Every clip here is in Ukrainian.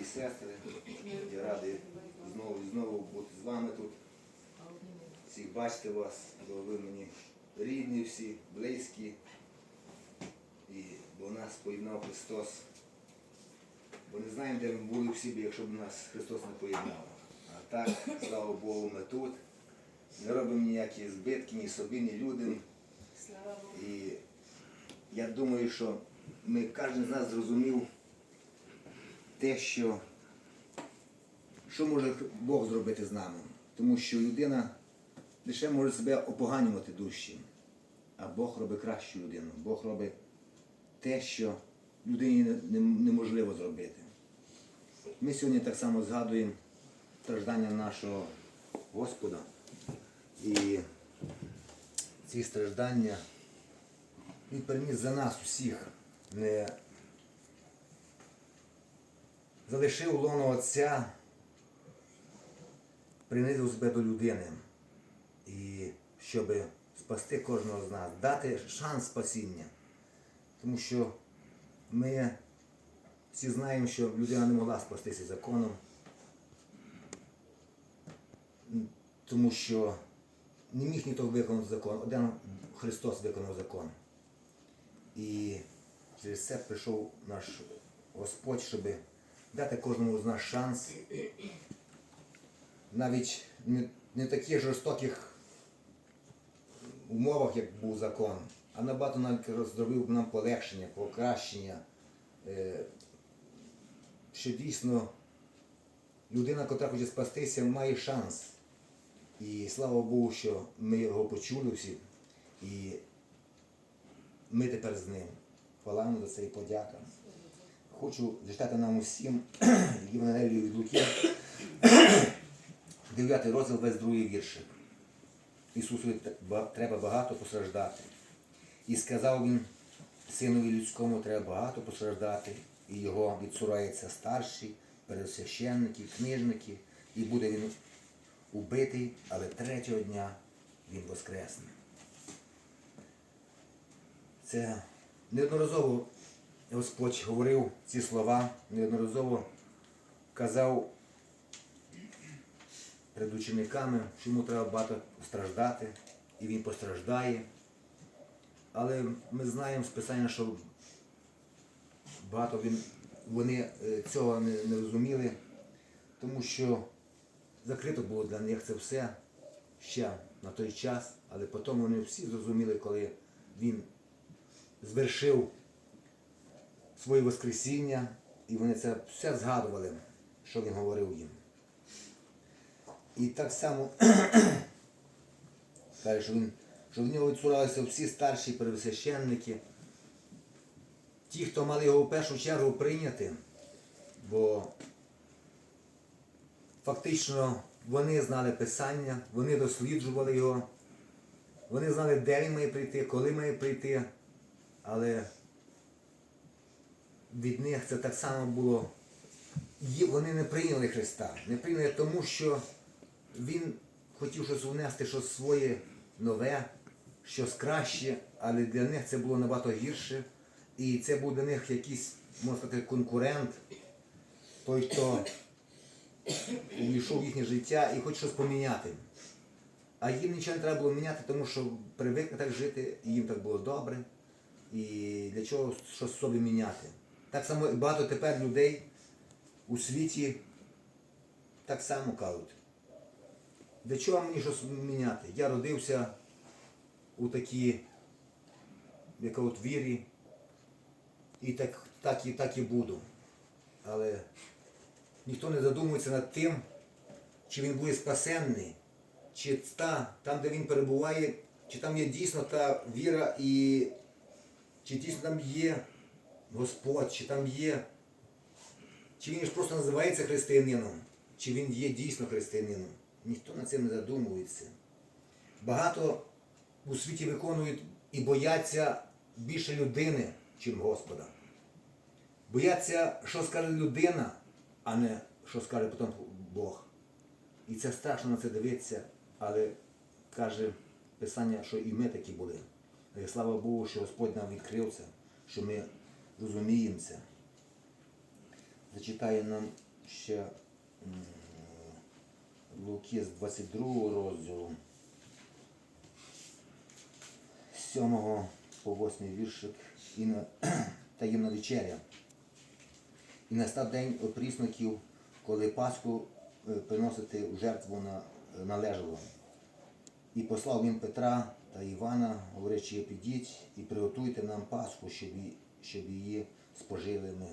і сестри. Я радий знову і знову бути з вами тут. Всіх бачити вас, бо ви мені рідні всі, близькі. І бо нас поєднав Христос. Бо не знаємо, де ми були всі, якщо б нас Христос не поєднав. А так, слава Богу, ми тут. Не робимо ніякі збитки ні собі, ні людям. І я думаю, що ми кожен з нас зрозумів те, що, що може Бог зробити з нами. Тому що людина лише може себе опоганювати душі, а Бог робить кращу людину. Бог робить те, що людині не- не- неможливо зробити. Ми сьогодні так само згадуємо страждання нашого Господа. І ці страждання він переніс за нас усіх, не залишив лоно Отця, принизив себе до людини. І щоб спасти кожного з нас, дати шанс спасіння. Тому що ми всі знаємо, що людина не могла спастися законом, тому що не міг ніхто виконати закон. Один Христос виконав закон. І через це прийшов наш Господь, щоб дати кожному з нас шанс. Навіть не, не таких жорстоких умовах, як був закон, а набагато навіть зробив нам полегшення, покращення. Е, що дійсно людина, яка хоче спастися, має шанс. І слава Богу, що ми його почули всі. І ми тепер з ним. Хвала за це і подяка. Хочу зачитати нам усім Євангелію від Луки, 9 розділ, весь другий віршик. Ісусу треба багато постраждати. І сказав він, синові людському треба багато постраждати, і його відсурається старші, пересвященники, книжники, і буде він убитий, але третього дня він воскресне. Це неодноразово Господь говорив ці слова, неодноразово казав перед учениками, що йому треба багато страждати, і він постраждає. Але ми знаємо з Писання, що багато він, вони е, цього не, не розуміли, тому що закрито було для них це все ще на той час, але потім вони всі зрозуміли, коли він звершив своє Воскресіння, і вони це все згадували, що він говорив їм. І так само каже, що, він, що в нього відсуралися всі старші первосвященники, ті, хто мали його в першу чергу прийняти, бо фактично вони знали Писання, вони досліджували його, вони знали, де він має прийти, коли має прийти, але від них це так само було. Вони не прийняли Христа. Не прийняли тому, що Він хотів щось внести, щось своє нове, щось краще, але для них це було набагато гірше. І це був для них якийсь, можна сказати, конкурент, той, хто увійшов в їхнє життя і хоче щось поміняти. А їм нічого не треба було міняти, тому що привикли так жити, і їм так було добре. І для чого щось собі міняти. Так само і багато тепер людей у світі так само кажуть. Для чого мені щось міняти? Я родився у такій, яка вірі, і так, так, і, так і буду. Але ніхто не задумується над тим, чи він буде спасенний, чи та, там, де він перебуває, чи там є дійсно та віра і чи дійсно там є Господь, чи там є, чи він ж просто називається християнином, чи він є дійсно християнином. Ніхто над цим не задумується. Багато у світі виконують і бояться більше людини, чим Господа. Бояться, що скаже людина, а не що скаже потім Бог. І це страшно на це дивитися, але каже Писання, що і ми такі були. Але слава Богу, що Господь нам відкрив це, що ми розуміємо це. Зачитає нам ще Луки з 22 розділу. З 7 по 8 віршик і на таємна вечеря. І настав день опрісників, коли Пасху е, приносити в жертву на, належало. І послав він Петра та Івана, говорячи, підіть і приготуйте нам Пасху, щоб, щоб її спожили ми.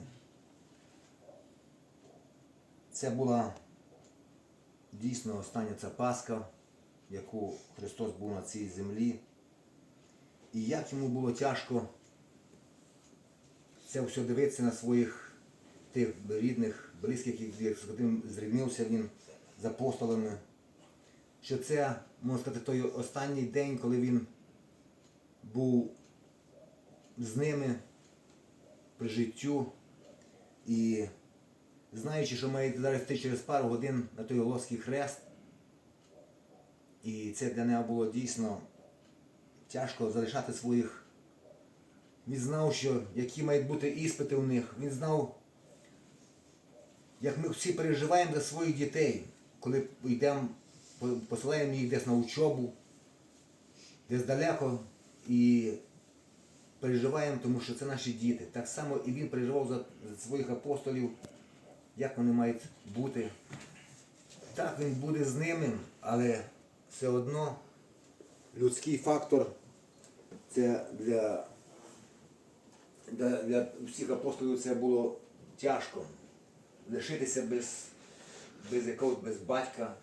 Це була дійсно остання ця Пасха, яку Христос був на цій землі. І як йому було тяжко це все дивитися на своїх тих рідних, близьких, з яким зрівнився він з апостолами, що це, можна сказати, той останній день, коли він був з ними при життю і знаючи, що має зараз йти через пару годин на той Головський хрест, і це для нього було дійсно тяжко залишати своїх. Він знав, що які мають бути іспити у них. Він знав, як ми всі переживаємо за своїх дітей, коли йдемо, посилаємо їх десь на учобу, десь далеко і переживаємо, тому що це наші діти. Так само і він переживав за, своїх апостолів, як вони мають бути. Так, він буде з ними, але все одно людський фактор це для, для, для всіх апостолів це було тяжко. Лишитися без, без якогось без батька,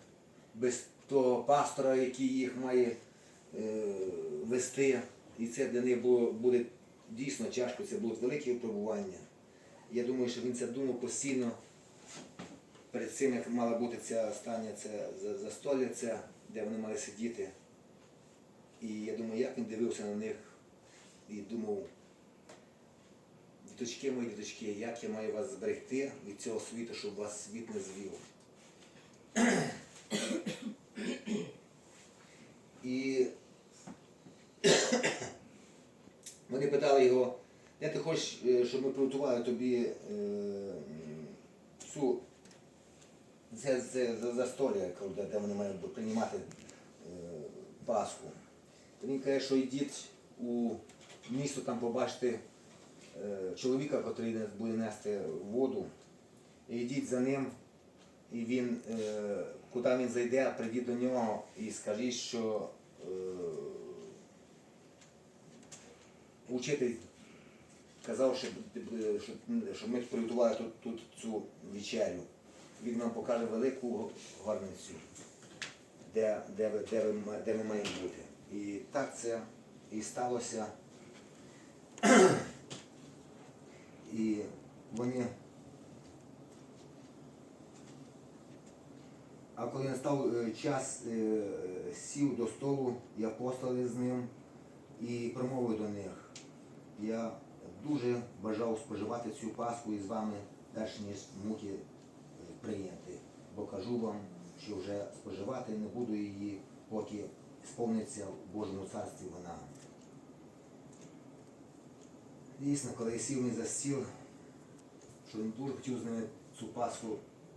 без того пастора, який їх має е, вести. І це для них було, буде дійсно тяжко, це було велике випробування. Я думаю, що він це думав постійно перед цим, як мала бути ця остання це за- застолля, де вони мали сидіти. І я думаю, як він дивився на них і думав, діточки мої діточки, як я маю вас зберегти від цього світу, щоб вас світ не звів. І вони питали його, де ти хочеш, е, щоб ми приготували тобі е, цю це, це за- застолля, коли- де вони мають приймати е, Пасху. Він каже, що йдіть у місто там побачите е, чоловіка, який буде нести воду. І йдіть за ним, і він, е, куди він зайде, прийдіть до нього і скажіть, що е, учитель казав, щоб, щоб, ми приготували тут, тут цю вечерю. Він нам покаже велику горницю, де, де, де, ма- де ми маємо бути. І так це і сталося. І вони. А коли настав е, час, е, сів до столу, і апостоли з ним і промовив до них. Я дуже бажав споживати цю Пасху із вами, перш ніж муки е, прийняти. Бо кажу вам, що вже споживати не буду її, поки сповниться в Божому царстві вона. Дійсно, коли сів він за стіл, що він дуже хотів з ними цю Пасху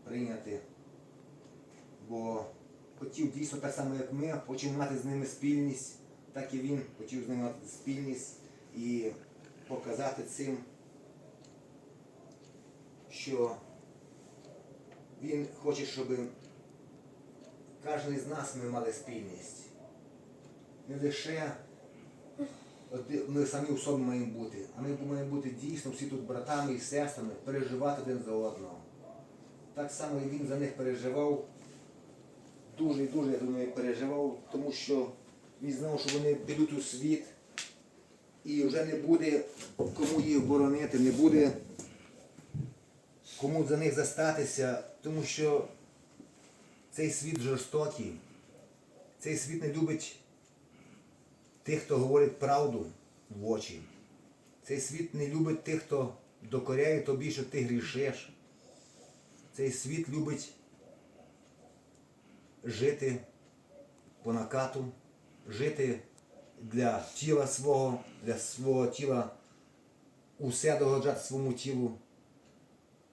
прийняти, бо хотів дійсно так само, як ми, хочемо мати з ними спільність, так і він хотів з ними мати спільність і показати цим, що він хоче, щоб кожен з нас ми мали спільність. Не лише ми самі в собі маємо бути, а ми маємо бути дійсно всі тут братами і сестрами, переживати один за одного. Так само і він за них переживав, дуже і дуже, я думаю, переживав, тому що він знав, що вони підуть у світ і вже не буде кому їх боронити, не буде кому за них застатися, тому що цей світ жорстокий, цей світ не любить тих, хто говорить правду в очі. Цей світ не любить тих, хто докоряє тобі, що ти грішиш. Цей світ любить жити по накату, жити для тіла свого, для свого тіла усе догоджати своєму тілу.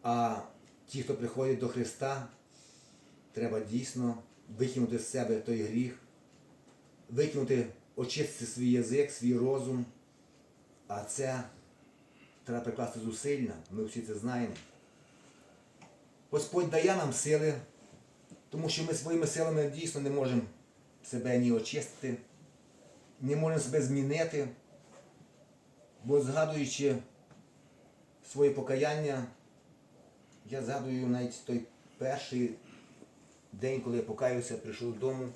А ті, хто приходять до Христа, треба дійсно викинути з себе той гріх, викинути, очистити свій язик, свій розум. А це треба прикласти зусилля, ми всі це знаємо. Господь дає нам сили, тому що ми своїми силами дійсно не можемо себе ні очистити, не можемо себе змінити, бо згадуючи своє покаяння, я згадую навіть той перший день, коли я покаявся, прийшов додому,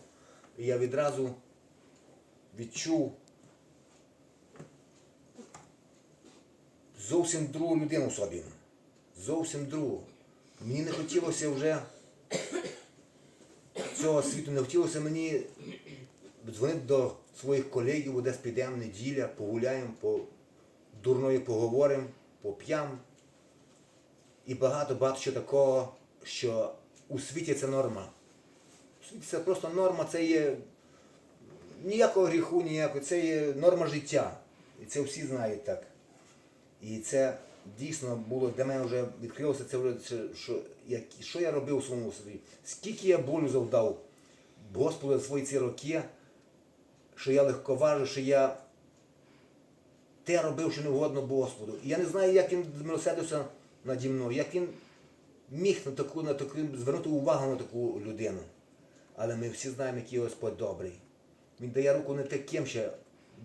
і я відразу відчув зовсім другу людину в собі. Зовсім другу. Мені не хотілося вже цього світу, не хотілося мені дзвонити до своїх колегів, десь підемо неділя, погуляємо, по дурною поговоримо, поп'ємо. І багато-багато що такого, що у світі це норма. У світі це просто норма, це є ніякого гріху, ніякого, це є норма життя. І це всі знають так. І це дійсно було для мене вже відкрилося це вже що, як, що я робив у своєму собі. Скільки я болю завдав Господу за свої ці роки, що я легковажив, що я те робив, що не угодно Господу. І я не знаю, як він змилосердився наді мною, як він міг на таку, на таку, звернути увагу на таку людину. Але ми всі знаємо, який Господь добрий. Він дає руку не таким ще,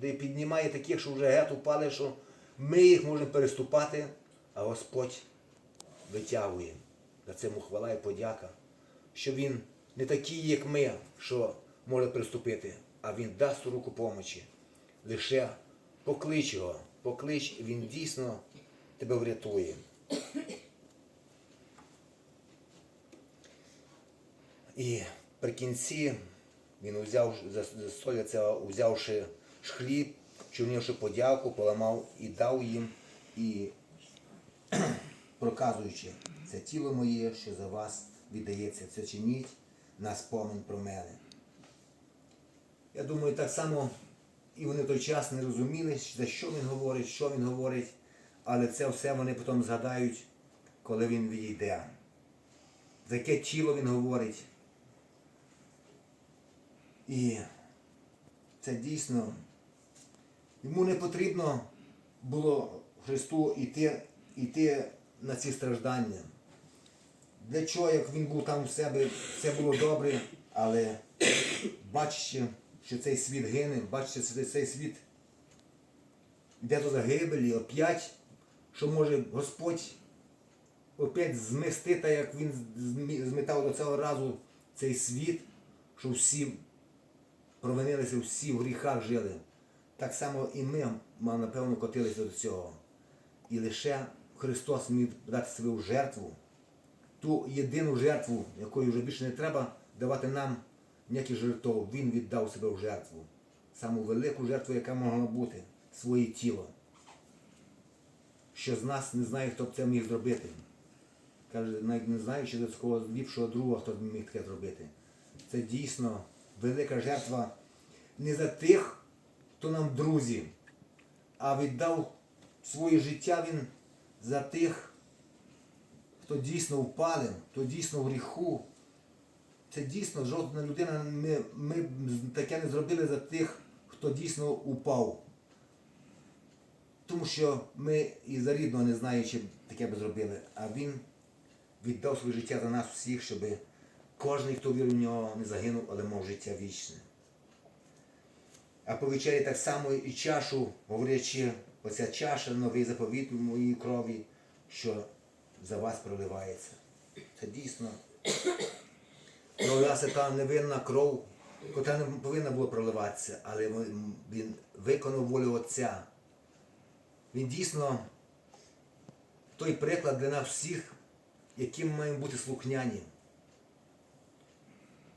де піднімає таких, що вже геть упали, що ми їх можемо переступати, а Господь витягує. За це йому хвала і подяка. Що він не такий, як ми, що може приступити, а він дасть руку помочі. Лише поклич його, поклич, він дійсно тебе врятує. І при кінці він узяв за за це, узявши ж хліб, чорнівши подяку, поламав і дав їм, і проказуючи, це тіло моє, що за вас віддається, це чиніть на спомин про мене. Я думаю, так само і вони в той час не розуміли, за що він говорить, що він говорить, але це все вони потім згадають, коли він відійде. За яке тіло він говорить. І це дійсно йому не потрібно було Христу йти, йти на ці страждання. Для чого, як він був там у себе, все було добре, але бачачи, що цей світ гине, бачачи, що цей світ йде до загибелі, оп'ять, що може Господь опять змести, так як він змі- змітав до цього разу цей світ, що всі провинилися, всі в гріхах жили. Так само і ми, напевно, котилися до цього. І лише Христос міг дати свою жертву, ту єдину жертву, якої вже більше не треба давати нам ніяких жертв. Він віддав себе в жертву. Саму велику жертву, яка могла бути, своє тіло. Що з нас не знає, хто б це міг зробити. Каже, навіть не знаю, чи до такого ліпшого друга, хто б міг таке зробити. Це дійсно велика жертва не за тих, хто нам друзі, а віддав своє життя він за тих, хто дійсно впали, хто дійсно в гріху. Це дійсно жодна людина, ми, ми таке не зробили за тих, хто дійсно упав. Тому що ми і за рідного не знаючи таке би зробили, а він віддав своє життя за нас всіх, щоб кожен, хто вірив в нього, не загинув, але мав життя вічне. А по вечері так само і чашу, говорячи, оця чаша, новий заповіт в моїй крові, що за вас проливається. Це дійсно пролилася та невинна кров, яка не повинна була проливатися, але він виконав волю Отця. Він дійсно той приклад для нас всіх, яким ми маємо бути слухняні,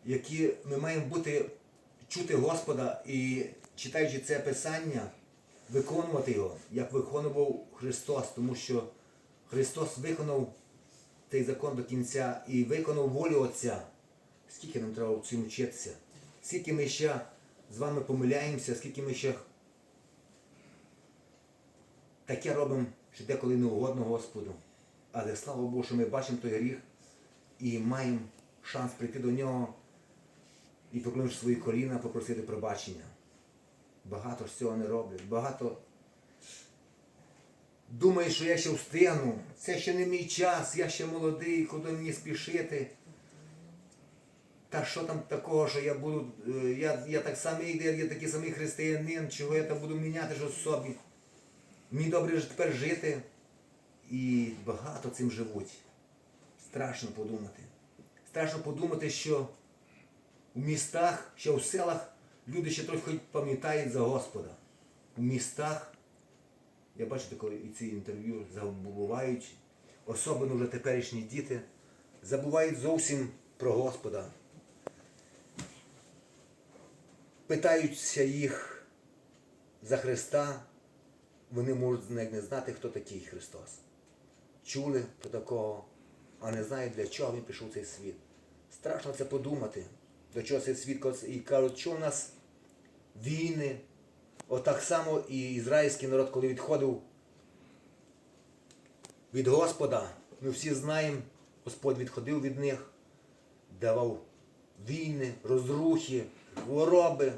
які ми маємо бути, чути Господа і читаючи це Писання, виконувати його, як виконував Христос, тому що Христос виконав цей закон до кінця і виконав волю Отця. Скільки нам треба в цьому вчитися? Скільки ми ще з вами помиляємося, скільки ми ще таке робимо, що деколи не угодно Господу. Але слава Богу, що ми бачимо той гріх і маємо шанс прийти до нього і поклонивши свої коліна, попросити пробачення. Багато ж цього не роблять. Багато думають, що я ще встигну, це ще не мій час, я ще молодий, куди мені спішити. Та що там такого, що я буду, е, я, я так самий, я, я такий самий християнин, чого я там буду міняти в собі. Мені добре ж тепер жити. І багато цим живуть. Страшно подумати. Страшно подумати, що у містах, ще в селах люди ще трохи пам'ятають за Господа. У містах, я бачу і ці інтерв'ю забувають, особливо вже теперішні діти, забувають зовсім про Господа. Питаються їх за Христа, вони можуть не знати, хто такий Христос. Чули про такого, а не знають, для чого він пішов в цей світ. Страшно це подумати, до чого цей світ і кажуть, що у нас війни. Отак само і ізраїльський народ, коли відходив від Господа, ми всі знаємо, Господь відходив від них, давав війни, розрухи, хвороби,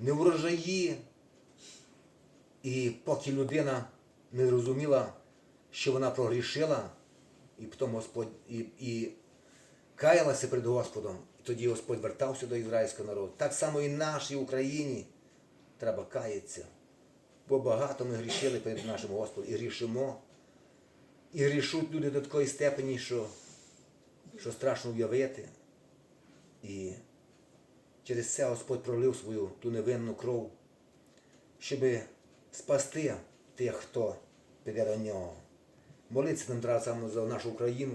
неврожаї. І поки людина не зрозуміла, що вона прогрішила, і потім Господь і, і каялася перед Господом, і тоді Господь вертався до ізраїльського народу. Так само і нашій Україні треба каятися. Бо багато ми грішили перед нашим Господом і грішимо. І грішуть люди до такої степені, що, що страшно уявити. І через це Господь пролив свою ту невинну кров, щоб спасти тих, хто піде до нього. Молитися нам треба саме за нашу Україну,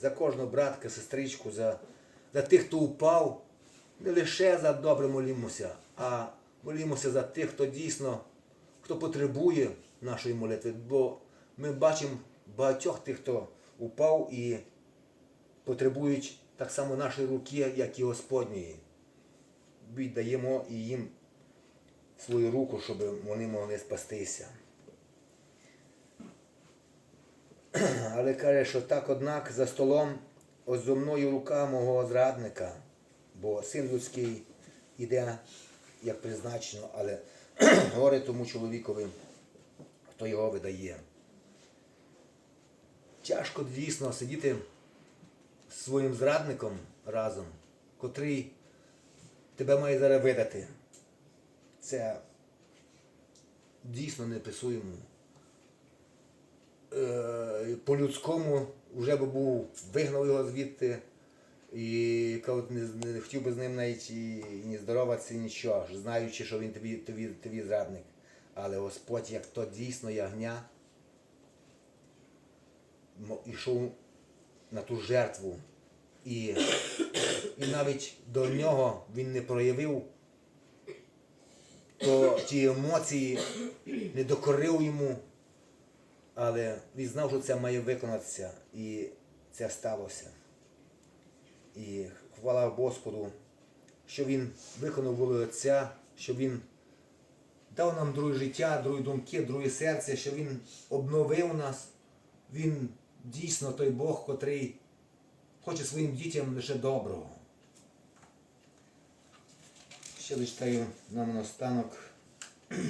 за кожного братка, сестричку, за, за тих, хто упав. Не лише за добре молімося, а молімося за тих, хто дійсно хто потребує нашої молитви. Бо ми бачимо багатьох тих, хто упав і потребують так само нашої руки, як і Господньої. Віддаємо і їм свою руку, щоб вони могли спастися. Але каже, що так, однак, за столом зо мною рука мого зрадника, бо син людський іде, як призначено, але горе тому чоловікові, хто його видає. Тяжко дійсно сидіти з своїм зрадником разом, котрий тебе має зараз видати. Це дійсно неписуємо. Е, По-людському вже би був, вигнав його звідти і кажуть, не, не хотів би з ним навіть і, і ні здороватися, нічого, знаючи, що він тобі, тобі, тобі зрадник. Але Господь, як то дійсно ягня, ішов на ту жертву. І, і навіть до нього він не проявив то ті емоції, не докорив йому, але він знав, що це має виконатися, і це сталося. І хвала Господу, що Він виконав волю Отця, що Він дав нам друге життя, другі думки, друге серце, що Він обновив нас. Він дійсно той Бог, котрий хоче своїм дітям лише доброго. Ще лиштаю нам наостанок е,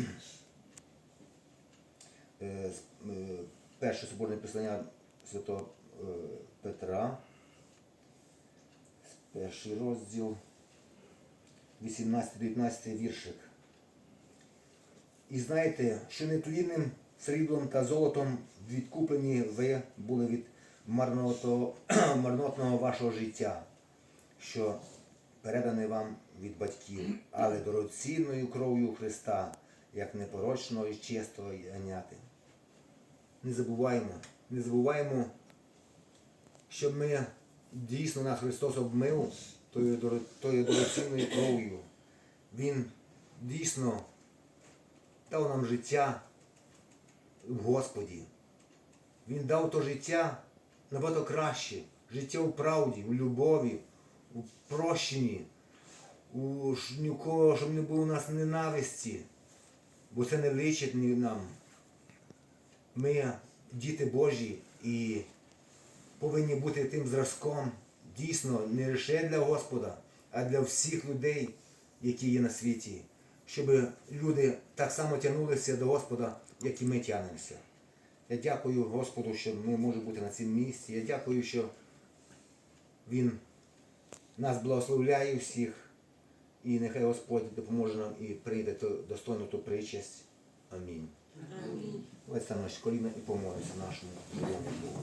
е, перше соборне писання святого е, Петра, перший розділ, 18-19 віршик. І знаєте, що нетлінним сріблом та золотом відкуплені ви були від марнотного вашого життя, що передане вам від батьків, але дорогоцінною кров'ю Христа, як непорочного і чистого ягняти. Не забуваємо, не забуваємо, що ми дійсно нас Христос обмив тою, тою дорогоцінною кров'ю. Він дійсно дав нам життя в Господі. Він дав то життя набагато краще. Життя у правді, у любові, у прощенні, у ж- ні у кого, щоб не було у нас ненависті, бо це не личить нам. Ми діти Божі і повинні бути тим зразком дійсно не лише для Господа, а для всіх людей, які є на світі, щоб люди так само тягнулися до Господа, як і ми тягнемося. Я дякую Господу, що ми можемо бути на цьому місці. Я дякую, що Він нас благословляє всіх. І нехай Господь допоможе нам і прийде достойну достойно ту причесть. Амінь. Амінь. Ось станемо наші коліна і помолимося нашому Богу.